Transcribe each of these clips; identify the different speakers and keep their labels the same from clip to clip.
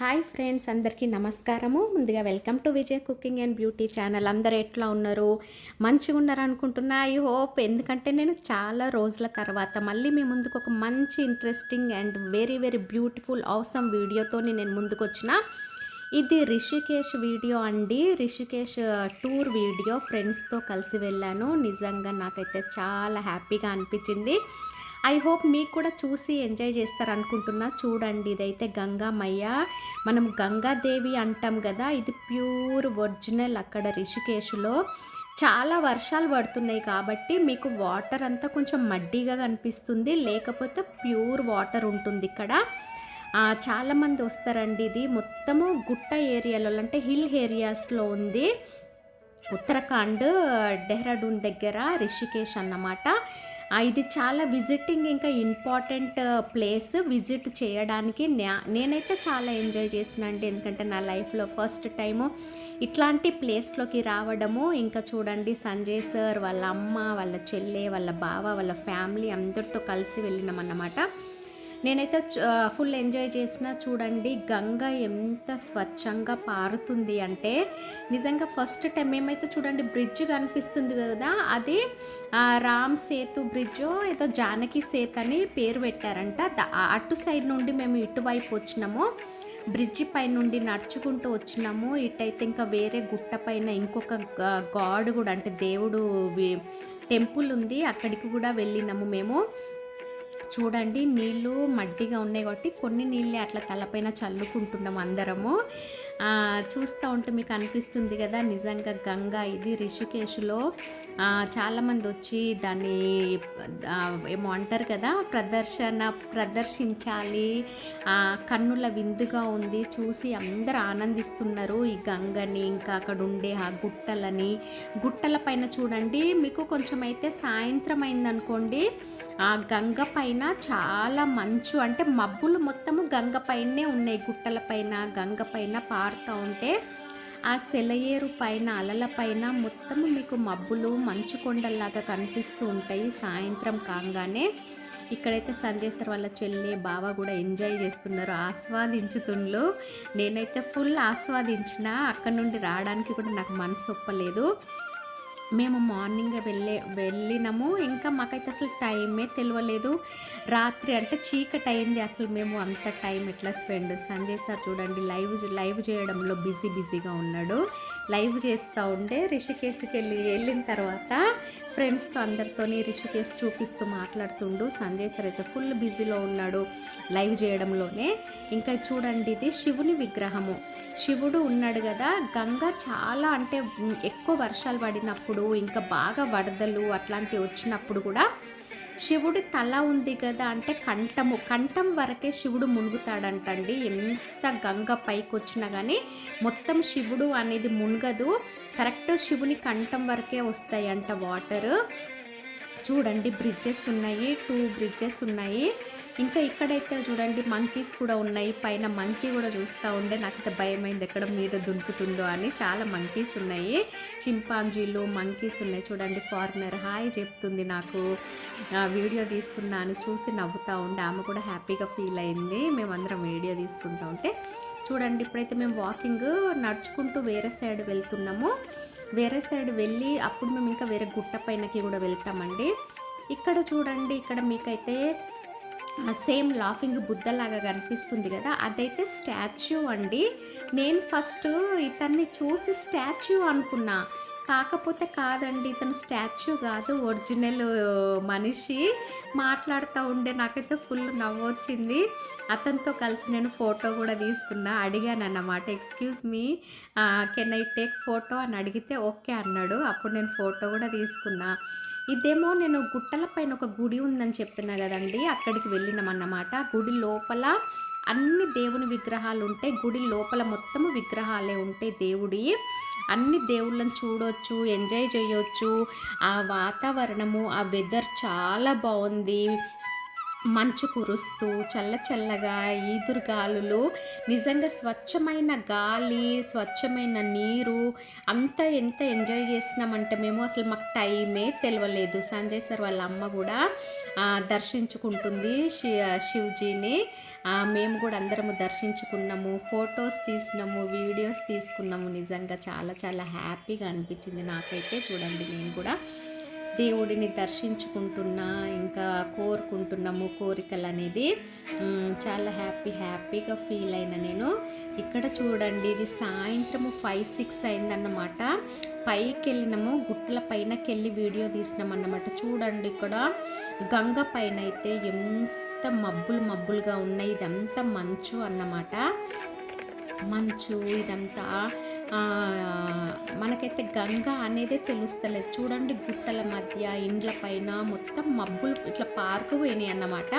Speaker 1: Hi friends అందరికీ నమస్కారము. ముందుగా welcome to Vijay cooking and beauty channel. అందరు ఎట్లా ఉన్నారు? మంచిగా ఉన్నారు అనుకుంటున్నా? I hope. ఎందుకంటే నేను చాలా రోజుల తర్వాత మళ్ళీ మీ ముందుకు ఒక మంచి interesting and very very beautiful awesome వీడియోతో నేను ముందుకు వచ్చిన ఇది రిషికేష్ వీడియో అండి. రిషికేష్ టూర్ వీడియో ఫ్రెండ్స్తో కలిసి వెళ్ళాను. నిజంగా నాకైతే చాలా హ్యాపీగా అనిపించింది. ఐ హోప్ మీకు కూడా చూసి ఎంజాయ్ చేస్తారు అనుకుంటున్నా చూడండి ఇదైతే గంగామయ్య. మనం గంగాదేవి అంటాం కదా ఇది ప్యూర్ ఒరిజినల్ అక్కడ రిషికేశ్లో. చాలా వర్షాలు పడుతున్నాయి కాబట్టి మీకు వాటర్ అంతా కొంచెం మడ్డీగా కనిపిస్తుంది. లేకపోతే ప్యూర్ వాటర్ ఉంటుంది ఇక్కడ. చాలామంది వస్తారండి ఇది. మొత్తము గుట్ట ఏరియాలో అంటే హిల్ ఏరియాస్లో ఉంది. ఉత్తరాఖండ్ డెహ్రాడూన్ దగ్గర రిషికేష్ అన్నమాట. ఇది చాలా విజిటింగ్ ఇంకా ఇంపార్టెంట్ ప్లేస్ విజిట్ చేయడానికి నే- నేనైతే చాలా ఎంజాయ్ చేసినండి ఎందుకంటే నా లైఫ్లో ఫస్ట్ టైము ఇట్లాంటి ప్లేస్లోకి రావడము ఇంకా చూడండి సంజయ్ సార్ వాళ్ళ అమ్మ వాళ్ళ చెల్లె వాళ్ళ బావ వాళ్ళ ఫ్యామిలీ అందరితో కలిసి వెళ్ళినామన్నమాట. నేనైతే ఫుల్ ఎంజాయ్ చేసిన చూడండి గంగ ఎంత స్వచ్ఛంగా పారుతుంది అంటే నిజంగా ఫస్ట్ టైం మేమైతే చూడండి బ్రిడ్జ్ కనిపిస్తుంది కదా అది రామ్ సేతు బ్రిడ్జ్ ఏదో జానకి సేత్ అని పేరు పెట్టారంట. అటు సైడ్ నుండి మేము ఇటువైపు వచ్చినాము. బ్రిడ్జి పై నుండి నడుచుకుంటూ వచ్చినాము. ఇటైతే ఇంకా వేరే గుట్ట పైన ఇంకొక గాడ్ కూడా అంటే దేవుడు టెంపుల్ ఉంది. అక్కడికి కూడా వెళ్ళినాము మేము. చూడండి నీళ్ళు మడ్డిగా ఉన్నాయి కాబట్టి కొన్ని నీళ్ళే అట్లా తలపైన చల్లుకుంటున్నాం అందరము. చూస్తూ ఉంటే మీకు అనిపిస్తుంది కదా నిజంగా గంగా ఇది రిషికేశ్లో. చాలామంది వచ్చి దాన్ని ఏమో అంటారు కదా ప్రదర్శన ప్రదర్శించాలి. కన్నుల విందుగా ఉంది. చూసి అందరు ఆనందిస్తున్నారు ఈ గంగని ఇంకా అక్కడ ఉండే ఆ గుట్టలని. గుట్టల పైన చూడండి మీకు కొంచెం అయితే సాయంత్రం అయిందనుకోండి ఆ గంగ పైన చాలా మంచు అంటే మబ్బులు మొత్తము గంగ పైనే ఉన్నాయి. గుట్టల పైన గంగ పైన పారుతూ ఉంటే ఆ సెలయేరు పైన అలల పైన మొత్తము మీకు మబ్బులు మంచు కొండల్లాగా కనిపిస్తూ ఉంటాయి. సాయంత్రం కాగానే ఇక్కడైతే సంజయ్ సార్ వాళ్ళ చెల్లి బావ కూడా ఎంజాయ్ చేస్తున్నారు. ఆస్వాదించుతుండ్రు నేనైతే ఫుల్ ఆస్వాదించిన అక్కడ నుండి రావడానికి కూడా నాకు మనసు ఒప్పలేదు. మేము మార్నింగ్ వెళ్ళే వెళ్ళినాము. ఇంకా మాకైతే అసలు టైమే తెలియలేదు రాత్రి అంటే చీకటి అయింది అసలు మేము అంత టైం ఎట్లా స్పెండ్ సంజయ్ సార్ చూడండి లైవ్ లైవ్ చేయడంలో బిజీ బిజీగా ఉన్నాడు. లైవ్ చేస్తూ ఉండే రిషికేశ్కి వెళ్ళి వెళ్ళిన తర్వాత ఫ్రెండ్స్తో అందరితోని రిషికేశ్ చూపిస్తూ మాట్లాడుతుండు. సంజయ్ సార్ అయితే ఫుల్ బిజీలో ఉన్నాడు లైవ్ చేయడంలోనే. ఇంకా చూడండి ఇది శివుని విగ్రహము. శివుడు ఉన్నాడు కదా గంగ చాలా అంటే ఎక్కువ వర్షాలు పడినప్పుడు ఇంకా బాగా వరదలు అట్లాంటివి వచ్చినప్పుడు కూడా శివుడి తల ఉంది కదా అంటే కంఠము. కంఠం వరకే శివుడు మునుగుతాడంటండి. ఎంత గంగ పైకి వచ్చినా కానీ మొత్తం శివుడు అనేది మునగదు. కరెక్ట్ శివుని కంఠం వరకే వస్తాయంట వాటర్. చూడండి బ్రిడ్జెస్ ఉన్నాయి. టూ బ్రిడ్జెస్ ఉన్నాయి. ఇంకా ఇక్కడైతే చూడండి మంకీస్ కూడా ఉన్నాయి. పైన మంకీ కూడా చూస్తూ ఉండే. నాకైతే భయమైంది ఎక్కడ మీద దుంకుతుందో అని. చాలా మంకీస్ ఉన్నాయి. చింపాంజీలు మంకీస్ ఉన్నాయి. చూడండి ఫారినర్ హాయ్ చెప్తుంది నాకు. వీడియో తీసుకున్నాను చూసి నవ్వుతూ ఉండే. ఆమె కూడా హ్యాపీగా ఫీల్ అయింది. మేమందరం వీడియో తీసుకుంటా ఉంటే. చూడండి ఇప్పుడైతే మేము వాకింగ్ నడుచుకుంటూ వేరే సైడ్ వెళ్తున్నాము. వేరే సైడ్ వెళ్ళి అప్పుడు మేము ఇంకా వేరే గుట్ట పైనకి కూడా వెళ్తామండి. ఇక్కడ చూడండి ఇక్కడ మీకైతే సేమ్ లాఫింగ్ బుద్ధలాగా కనిపిస్తుంది కదా అదైతే స్టాచ్యూ అండి. నేను ఫస్ట్ ఇతన్ని చూసి స్టాచ్యూ అనుకున్నా. కాకపోతే కాదండి ఇతను స్టాచ్యూ కాదు ఒరిజినల్ మనిషి. మాట్లాడుతూ ఉండే నాకైతే ఫుల్ నవ్వొచ్చింది. అతనితో కలిసి నేను ఫోటో కూడా తీసుకున్నా అడిగాను అన్నమాట excuse me can I take photo? అని అడిగితే ఓకే అన్నాడు. అప్పుడు నేను ఫోటో కూడా తీసుకున్నా. ఇదేమో నేను గుట్టల పైన ఒక గుడి ఉందని చెప్పిన కదండి అక్కడికి వెళ్ళినామన్నమాట. గుడి లోపల అన్ని దేవుని విగ్రహాలు ఉంటాయి. గుడి లోపల మొత్తము విగ్రహాలే ఉంటాయి దేవుడి. అన్ని దేవుళ్ళని చూడొచ్చు ఎంజాయ్ చేయొచ్చు. ఆ వాతావరణము ఆ వెదర్ చాలా బాగుంది. మంచు కురుస్తూ చల్ల చల్లగా ఈదురుగాలులు నిజంగా స్వచ్ఛమైన గాలి స్వచ్ఛమైన నీరు అంతా ఎంత ఎంజాయ్ చేసినామంటే మేము అసలు మాకు టైమే తెలియలేదు సంజయ్ సార్ వాళ్ళ అమ్మ కూడా దర్శించుకుంటుంది శి శివజీని. మేము కూడా అందరము దర్శించుకున్నాము ఫొటోస్ తీసినాము వీడియోస్ తీసుకున్నాము. నిజంగా చాలా చాలా హ్యాపీగా అనిపించింది నాకైతే చూడండి నేను కూడా. దేవుడిని దర్శించుకుంటున్నా ఇంకా కోరుకుంటున్నాము కోరికలు అనేది చాలా హ్యాపీ హ్యాపీగా ఫీల్ అయిన నేను. ఇక్కడ చూడండి ఇది సాయంత్రము ఫైవ్ సిక్స్ అయిందన్నమాట. పైకి వెళ్ళినాము గుట్టల పైనకి వెళ్ళి వీడియో తీసినాం అన్నమాట చూడండి ఇక్కడ గంగ పైన అయితే ఎంత మబ్బులు మబ్బులుగా ఉన్నాయి ఇదంతా మంచు అన్నమాట. మంచు ఇదంతా మనకైతే గంగ అనేది తెలుస్తలేదు. చూడండి గుట్టల మధ్య ఇండ్ల పైన మొత్తం మబ్బులు ఇట్లా పార్కు పోయినాయి అన్నమాట.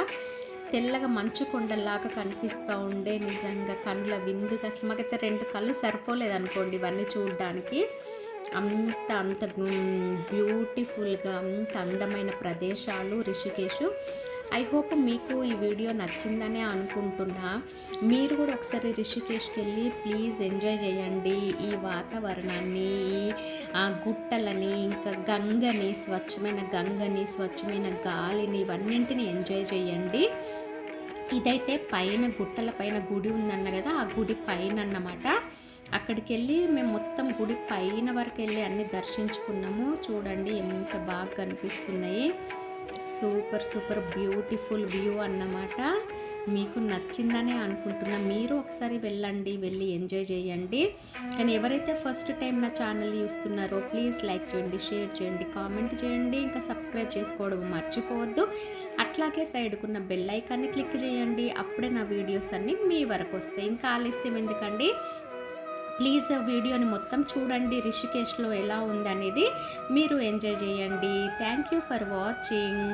Speaker 1: తెల్లగా మంచు కొండలాగా కనిపిస్తూ ఉండే నిజంగా. కండ్ల విందుగా అసలు మాకైతే రెండు కళ్ళు సరిపోలేదు అనుకోండి ఇవన్నీ చూడడానికి. అంత అంత బ్యూటిఫుల్గా అంత అందమైన ప్రదేశాలు రిషికేశు. ఐ హోప్ మీకు ఈ వీడియో నచ్చిందనే అనుకుంటున్నా. మీరు కూడా ఒకసారి రిషికేష్కి వెళ్ళి ప్లీజ్ ఎంజాయ్ చేయండి. ఈ వాతావరణాన్ని ఈ ఆ, గుట్టలని ఇంకా గంగని స్వచ్ఛమైన గంగని స్వచ్ఛమైన గాలిని ఇవన్నింటిని ఎంజాయ్ చేయండి. ఇదైతే పైన గుట్టల పైన గుడి ఉందన్న కదా ఆ గుడి పైన అన్నమాట అక్కడికి వెళ్ళి మేము మొత్తం గుడి పైన వరకు వెళ్ళి అన్ని దర్శించుకున్నాము. చూడండి ఎంత బాగా కనిపిస్తున్నాయి. సూపర్ సూపర్ బ్యూటిఫుల్ వ్యూ అన్నమాట. మీకు నచ్చిందనే అనుకుంటున్నా. మీరు ఒకసారి వెళ్ళండి వెళ్ళి ఎంజాయ్ చేయండి. కానీ ఎవరైతే ఫస్ట్ టైం నా ఛానల్ చూస్తున్నారో ప్లీజ్ లైక్ చేయండి షేర్ చేయండి కామెంట్ చేయండి. ఇంకా సబ్స్క్రైబ్ చేసుకోవడం మర్చిపోవద్దు. అట్లాగే సైడ్కున్న బెల్ ఐకాన్ని క్లిక్ చేయండి. అప్పుడే నా వీడియోస్ అన్నీ మీ వరకు వస్తాయి. ఇంకా ఆలస్యం ఎందుకండి? ప్లీజ్ వీడియోని మొత్తం చూడండి. రిషికేష్లో ఎలా ఉందనేది మీరు ఎంజాయ్ చేయండి. Thank you for watching